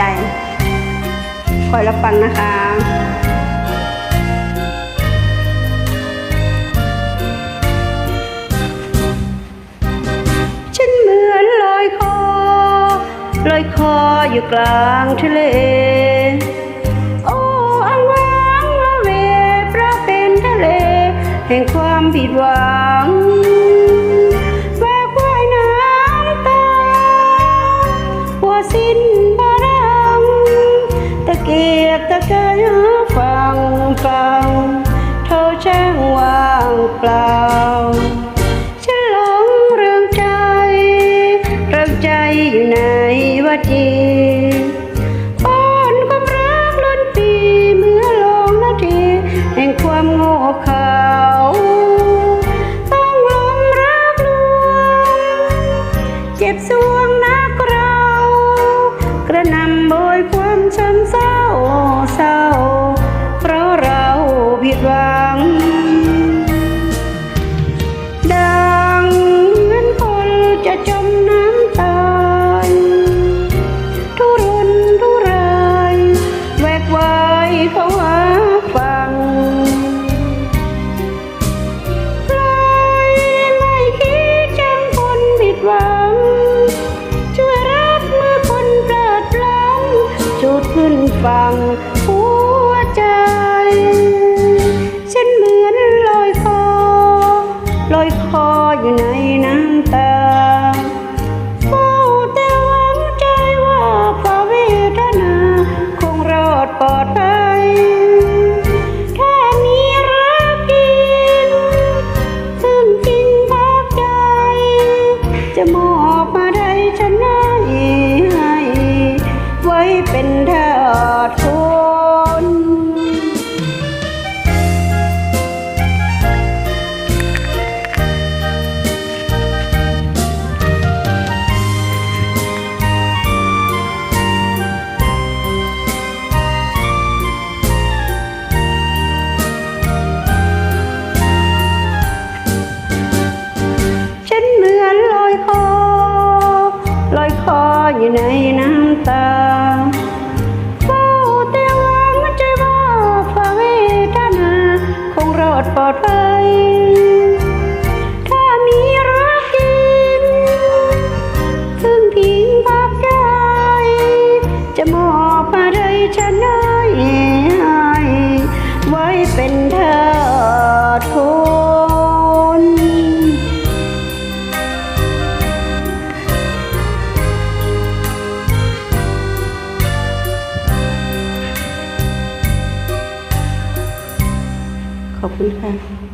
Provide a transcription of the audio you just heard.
ใจคอยรับฟังนะคะฉันเหมือนลอยคอลอยคออยู่กลางทะเลโอ้อังวางละเวพระเป็นทะเล แห่งความผิดหวังแวกว่ายน้ำตาหัวสิ้น วัดจีป้อนความรักล้นปีเมื่อลงนาที แห่งความโง่เขลาต้องลมรักลวง เจ็บสวงนักเรา กระนำโบยความช้ำเศร้าเศร้า เพราะเราผิดหวัง ดปลอดภัยแค่มีรักกิน ซึ่งจริงพักใจ จะมอบมาได้ฉันให้ให้ไว้เป็นทาสค ดปลอดภัย ขอบคุณค่ะ